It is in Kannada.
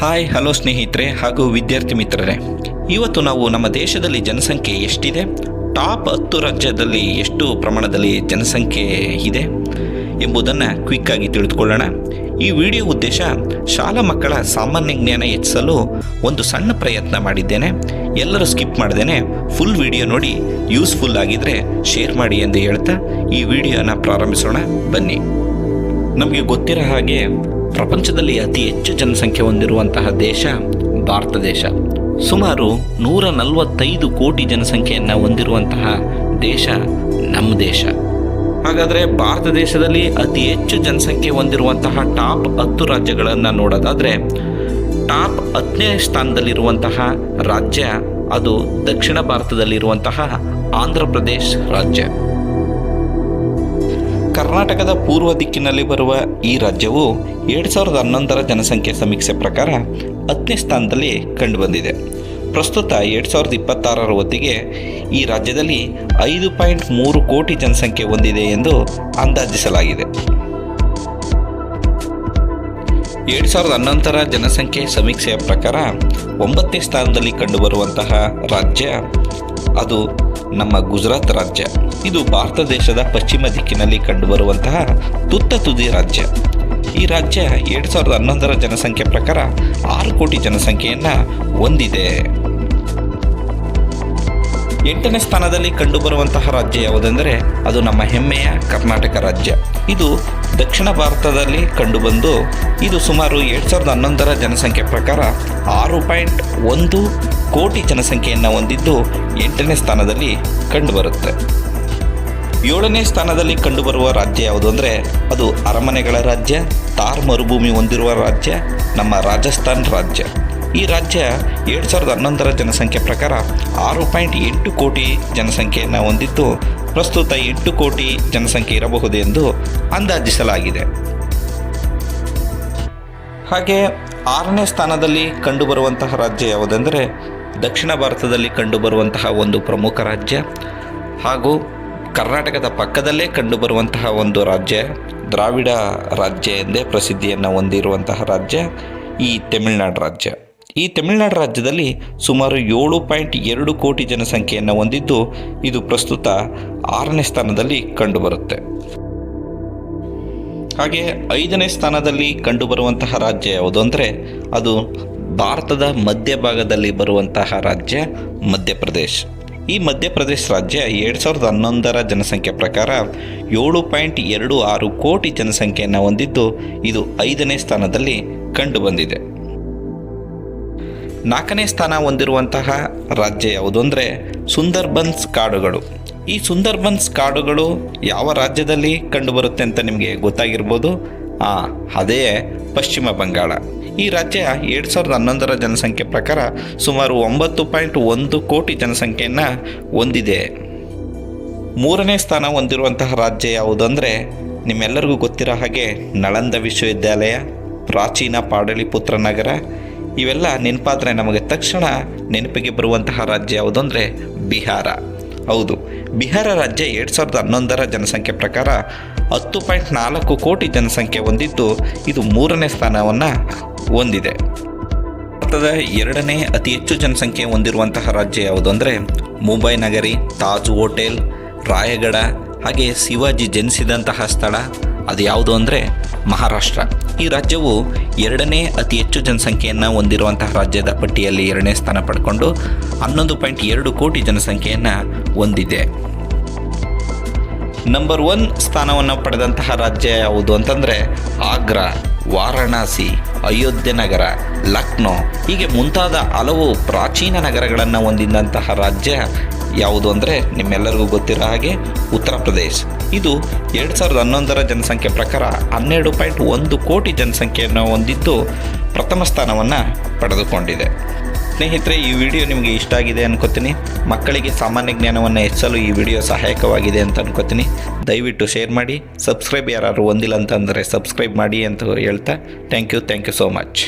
ಹಾಯ್ ಹಲೋ ಸ್ನೇಹಿತರೆ ಹಾಗೂ ವಿದ್ಯಾರ್ಥಿ ಮಿತ್ರರೇ. ಇವತ್ತು ನಾವು ನಮ್ಮ ದೇಶದಲ್ಲಿ ಜನಸಂಖ್ಯೆ ಎಷ್ಟಿದೆ? ಟಾಪ್ ಹತ್ತು ರಾಜ್ಯದಲ್ಲಿ ಎಷ್ಟು ಪ್ರಮಾಣದಲ್ಲಿ ಜನಸಂಖ್ಯೆ ಇದೆ ಎಂಬುದನ್ನು ಆಗಿ ತಿಳಿದುಕೊಳ್ಳೋಣ. ಈ ವಿಡಿಯೋ ಉದ್ದೇಶ ಶಾಲಾ ಮಕ್ಕಳ ಸಾಮಾನ್ಯ ಜ್ಞಾನ ಹೆಚ್ಚಿಸಲು ಒಂದು ಸಣ್ಣ ಪ್ರಯತ್ನ ಮಾಡಿದ್ದೇನೆ. ಎಲ್ಲರೂ ಸ್ಕಿಪ್ ಮಾಡ್ದೇನೆ. ಫುಲ್ ವಿಡಿಯೋ ನೋಡಿ. ಯೂಸ್ಫುಲ್ ಆಗಿದ್ರೆ ಶೇರ್ ಮಾಡಿ ಎಂದು ಹೇಳ್ತಾ ಈ ವಿಡಿಯೋನ ಪ್ರಾರಂಭಿಸೋಣ. ಬನ್ನಿ. ನಮಗೆ ಗೊತ್ತಿರೋ ಹಾಗೆ ಪ್ರಪಂಚದಲ್ಲಿ ಅತಿ ಹೆಚ್ಚು ಜನಸಂಖ್ಯೆ ಹೊಂದಿರುವಂತಹ ದೇಶ ಭಾರತ ದೇಶ. ಸುಮಾರು ನೂರ ನಲವತ್ತೈದು ಕೋಟಿ ಜನಸಂಖ್ಯೆಯನ್ನು ಹೊಂದಿರುವಂತಹ ದೇಶ ನಮ್ಮ ದೇಶ. ಹಾಗಾದರೆ ಭಾರತ ದೇಶದಲ್ಲಿ ಅತಿ ಹೆಚ್ಚು ಜನಸಂಖ್ಯೆ ಹೊಂದಿರುವಂತಹ ಟಾಪ್ ಹತ್ತು ರಾಜ್ಯಗಳನ್ನು ನೋಡೋದಾದರೆ, ಟಾಪ್ ಹತ್ತನೇ ಸ್ಥಾನದಲ್ಲಿರುವಂತಹ ರಾಜ್ಯ ಅದು ದಕ್ಷಿಣ ಭಾರತದಲ್ಲಿರುವಂತಹ ಆಂಧ್ರ ಪ್ರದೇಶ ರಾಜ್ಯ. ಕರ್ನಾಟಕದ ಪೂರ್ವ ದಿಕ್ಕಿನಲ್ಲಿ ಬರುವ ಈ ರಾಜ್ಯವು ಎರಡು ಸಾವಿರದ ಹನ್ನೊಂದರ ಜನಸಂಖ್ಯೆ ಸಮೀಕ್ಷೆ ಪ್ರಕಾರ ಹತ್ತನೇ ಸ್ಥಾನದಲ್ಲಿ ಕಂಡುಬಂದಿದೆ. ಪ್ರಸ್ತುತ ಎರಡು ಸಾವಿರದ ಇಪ್ಪತ್ತಾರರ ಹೊತ್ತಿಗೆ ಈ ರಾಜ್ಯದಲ್ಲಿ ಐದು ಪಾಯಿಂಟ್ ಮೂರು ಕೋಟಿ ಜನಸಂಖ್ಯೆ ಹೊಂದಿದೆ ಎಂದು ಅಂದಾಜಿಸಲಾಗಿದೆ. ಎರಡು ಸಾವಿರದ ಹನ್ನೊಂದರ ಜನಸಂಖ್ಯೆ ಸಮೀಕ್ಷೆಯ ಪ್ರಕಾರ ಒಂಬತ್ತನೇ ಸ್ಥಾನದಲ್ಲಿ ಕಂಡುಬರುವಂತಹ ರಾಜ್ಯ ಅದು ನಮ್ಮ ಗುಜರಾತ್ ರಾಜ್ಯ. ಇದು ಭಾರತ ದೇಶದ ಪಶ್ಚಿಮ ದಿಕ್ಕಿನಲ್ಲಿ ಕಂಡುಬರುವಂತಹ ತುತ್ತ ತುದಿ ರಾಜ್ಯ. ಈ ರಾಜ್ಯ ಎರಡು ಸಾವಿರದ ಹನ್ನೊಂದರ ಜನಸಂಖ್ಯೆ ಪ್ರಕಾರ ಆರು ಕೋಟಿ ಜನಸಂಖ್ಯೆಯನ್ನು ಹೊಂದಿದೆ. ಎಂಟನೇ ಸ್ಥಾನದಲ್ಲಿ ಕಂಡುಬರುವಂತಹ ರಾಜ್ಯ ಯಾವುದೆಂದರೆ ಅದು ನಮ್ಮ ಹೆಮ್ಮೆಯ ಕರ್ನಾಟಕ ರಾಜ್ಯ. ಇದು ದಕ್ಷಿಣ ಭಾರತದಲ್ಲಿ ಕಂಡುಬಂದು ಇದು ಸುಮಾರು ಎರಡು ಸಾವಿರದ ಹನ್ನೊಂದರ ಜನಸಂಖ್ಯೆ ಪ್ರಕಾರ ಆರು ಪಾಯಿಂಟ್ ಒಂದು ಕೋಟಿ ಜನಸಂಖ್ಯೆಯನ್ನು ಹೊಂದಿದ್ದು ಎಂಟನೇ ಸ್ಥಾನದಲ್ಲಿ ಕಂಡುಬರುತ್ತೆ. ಏಳನೇ ಸ್ಥಾನದಲ್ಲಿ ಕಂಡುಬರುವ ರಾಜ್ಯ ಯಾವುದು ಅಂದರೆ ಅದು ಅರಮನೆಗಳ ರಾಜ್ಯ, ತಾರ್ ಮರುಭೂಮಿ ಹೊಂದಿರುವ ರಾಜ್ಯ, ನಮ್ಮ ರಾಜಸ್ಥಾನ್ ರಾಜ್ಯ. ಈ ರಾಜ್ಯ ಎರಡು ಸಾವಿರದ ಹನ್ನೊಂದರ ಜನಸಂಖ್ಯೆ ಪ್ರಕಾರ ಆರು ಪಾಯಿಂಟ್ ಎಂಟು ಕೋಟಿ ಜನಸಂಖ್ಯೆಯನ್ನು ಹೊಂದಿದ್ದು, ಪ್ರಸ್ತುತ ಎಂಟು ಕೋಟಿ ಜನಸಂಖ್ಯೆ ಇರಬಹುದು ಎಂದು ಅಂದಾಜಿಸಲಾಗಿದೆ. ಹಾಗೆ ಆರನೇ ಸ್ಥಾನದಲ್ಲಿ ಕಂಡುಬರುವಂತಹ ರಾಜ್ಯ ಯಾವುದೆಂದರೆ, ದಕ್ಷಿಣ ಭಾರತದಲ್ಲಿ ಕಂಡುಬರುವಂತಹ ಒಂದು ಪ್ರಮುಖ ರಾಜ್ಯ ಹಾಗೂ ಕರ್ನಾಟಕದ ಪಕ್ಕದಲ್ಲೇ ಕಂಡುಬರುವಂತಹ ಒಂದು ರಾಜ್ಯ, ದ್ರಾವಿಡ ರಾಜ್ಯ ಎಂದೇ ಪ್ರಸಿದ್ಧಿಯನ್ನು ಹೊಂದಿರುವಂತಹ ರಾಜ್ಯ ಈ ತಮಿಳುನಾಡು ರಾಜ್ಯ. ಈ ತಮಿಳುನಾಡು ರಾಜ್ಯದಲ್ಲಿ ಸುಮಾರು ಏಳು ಪಾಯಿಂಟ್ ಎರಡು ಕೋಟಿ ಜನಸಂಖ್ಯೆಯನ್ನು ಹೊಂದಿದ್ದು, ಇದು ಪ್ರಸ್ತುತ ಆರನೇ ಸ್ಥಾನದಲ್ಲಿ ಕಂಡುಬರುತ್ತೆ. ಹಾಗೆ ಐದನೇ ಸ್ಥಾನದಲ್ಲಿ ಕಂಡುಬರುವಂತಹ ರಾಜ್ಯ ಯಾವುದು ಅಂದರೆ, ಅದು ಭಾರತದ ಮಧ್ಯಭಾಗದಲ್ಲಿ ಬರುವಂತಹ ರಾಜ್ಯ ಮಧ್ಯಪ್ರದೇಶ್. ಈ ಮಧ್ಯಪ್ರದೇಶ ರಾಜ್ಯ ಎರಡು ಸಾವಿರದ ಹನ್ನೊಂದರ ಜನಸಂಖ್ಯೆ ಪ್ರಕಾರ ಏಳು ಪಾಯಿಂಟ್ ಎರಡು ಆರು ಕೋಟಿ ಜನಸಂಖ್ಯೆಯನ್ನು ಹೊಂದಿದ್ದು, ಇದು ಐದನೇ ಸ್ಥಾನದಲ್ಲಿ ಕಂಡುಬಂದಿದೆ ನಾಲ್ಕನೇ ಸ್ಥಾನ ಹೊಂದಿರುವಂತಹ ರಾಜ್ಯ ಯಾವುದು ಅಂದರೆ ಸುಂದರ್ಬನ್ಸ್ ಕಾಡುಗಳು. ಈ ಸುಂದರ್ಬನ್ಸ್ ಕಾಡುಗಳು ಯಾವ ರಾಜ್ಯದಲ್ಲಿ ಕಂಡುಬರುತ್ತೆ ಅಂತ ನಿಮಗೆ ಗೊತ್ತಾಗಿರ್ಬೋದು? ಆ, ಅದೇ ಪಶ್ಚಿಮ ಬಂಗಾಳ. ಈ ರಾಜ್ಯ ಎರಡು ಸಾವಿರದ ಹನ್ನೊಂದರ ಜನಸಂಖ್ಯೆ ಪ್ರಕಾರ ಸುಮಾರು ಒಂಬತ್ತು ಪಾಯಿಂಟ್ ಒಂದು ಕೋಟಿ ಜನಸಂಖ್ಯೆಯನ್ನು ಹೊಂದಿದೆ. ಮೂರನೇ ಸ್ಥಾನ ಹೊಂದಿರುವಂತಹ ರಾಜ್ಯ ಯಾವುದು ಅಂದರೆ ನಿಮ್ಮೆಲ್ಲರಿಗೂ ಗೊತ್ತಿರೋ ಹಾಗೆ ನಳಂದ ವಿಶ್ವವಿದ್ಯಾಲಯ, ಪ್ರಾಚೀನ ಪಾಡಳಿಪುತ್ರ ನಗರ ಇವೆಲ್ಲ ನೆನಪಾದರೆ ನಮಗೆ ತಕ್ಷಣ ನೆನಪಿಗೆ ಬರುವಂತಹ ರಾಜ್ಯ ಯಾವುದು ಅಂದರೆ ಬಿಹಾರ. ಹೌದು, ಬಿಹಾರ ರಾಜ್ಯ ಎರಡು ಸಾವಿರದ ಹನ್ನೊಂದರ ಜನಸಂಖ್ಯೆ ಪ್ರಕಾರ ಹತ್ತು ಪಾಯಿಂಟ್ ನಾಲ್ಕು ಕೋಟಿ ಜನಸಂಖ್ಯೆ ಹೊಂದಿದ್ದು ಇದು ಮೂರನೇ ಸ್ಥಾನವನ್ನು ಹೊಂದಿದೆ. ಭಾರತದ ಎರಡನೇ ಅತಿ ಹೆಚ್ಚು ಜನಸಂಖ್ಯೆ ಹೊಂದಿರುವಂತಹ ರಾಜ್ಯ ಯಾವುದು ಅಂದರೆ ಮುಂಬೈ ನಗರಿ, ತಾಜ್ ಹೋಟೆಲ್ ರಾಯಗಢ ಹಾಗೆ ಶಿವಾಜಿ ಜನಿಸಿದಂತಹ ಸ್ಥಳ, ಅದು ಯಾವುದು ಅಂದರೆ ಮಹಾರಾಷ್ಟ್ರ. ಈ ರಾಜ್ಯವು ಎರಡನೇ ಅತಿ ಹೆಚ್ಚು ಜನಸಂಖ್ಯೆಯನ್ನು ಹೊಂದಿರುವಂತಹ ರಾಜ್ಯದ ಪಟ್ಟಿಯಲ್ಲಿ ಎರಡನೇ ಸ್ಥಾನ ಪಡ್ಕೊಂಡು ಹನ್ನೊಂದು ಪಾಯಿಂಟ್ ಎರಡು ಕೋಟಿ ಜನಸಂಖ್ಯೆಯನ್ನು ಹೊಂದಿದೆ. ನಂಬರ್ ಒನ್ ಸ್ಥಾನವನ್ನು ಪಡೆದಂತಹ ರಾಜ್ಯ ಯಾವುದು ಅಂತಂದರೆ ಆಗ್ರಾ, ವಾರಣಾಸಿ, ಅಯೋಧ್ಯೆ ನಗರ, ಲಕ್ನೋ ಹೀಗೆ ಮುಂತಾದ ಹಲವು ಪ್ರಾಚೀನ ನಗರಗಳನ್ನು ಹೊಂದಿದಂತಹ ರಾಜ್ಯ ಯಾವುದು ಅಂದರೆ ನಿಮ್ಮೆಲ್ಲರಿಗೂ ಗೊತ್ತಿರೋ ಹಾಗೆ ಉತ್ತರ ಪ್ರದೇಶ್. ಇದು ಎರಡು ಸಾವಿರದ ಹನ್ನೊಂದರ ಜನಸಂಖ್ಯೆ ಪ್ರಕಾರ ಹನ್ನೆರಡು ಪಾಯಿಂಟ್ ಒಂದು ಕೋಟಿ ಜನಸಂಖ್ಯೆಯನ್ನು ಹೊಂದಿದ್ದು ಪ್ರಥಮ ಸ್ಥಾನವನ್ನು ಪಡೆದುಕೊಂಡಿದೆ. ಸ್ನೇಹಿತರೆ, ಈ ವಿಡಿಯೋ ನಿಮಗೆ ಇಷ್ಟ ಆಗಿದೆ ಅನ್ಕೋತೀನಿ. ಮಕ್ಕಳಿಗೆ ಸಾಮಾನ್ಯ ಜ್ಞಾನವನ್ನು ಹೆಚ್ಚಲು ಈ ವಿಡಿಯೋ ಸಹಾಯಕವಾಗಿದೆ ಅಂತ ಅನ್ಕೋತೀನಿ. ದಯವಿಟ್ಟು ಶೇರ್ ಮಾಡಿ. ಸಬ್ಸ್ಕ್ರೈಬ್ ಯಾರು ಹೊಂದಿಲ್ಲ ಅಂತಂದರೆ ಸಬ್ಸ್ಕ್ರೈಬ್ ಮಾಡಿ ಅಂತ ಹೇಳ್ತಾ. Thank you thank you so much.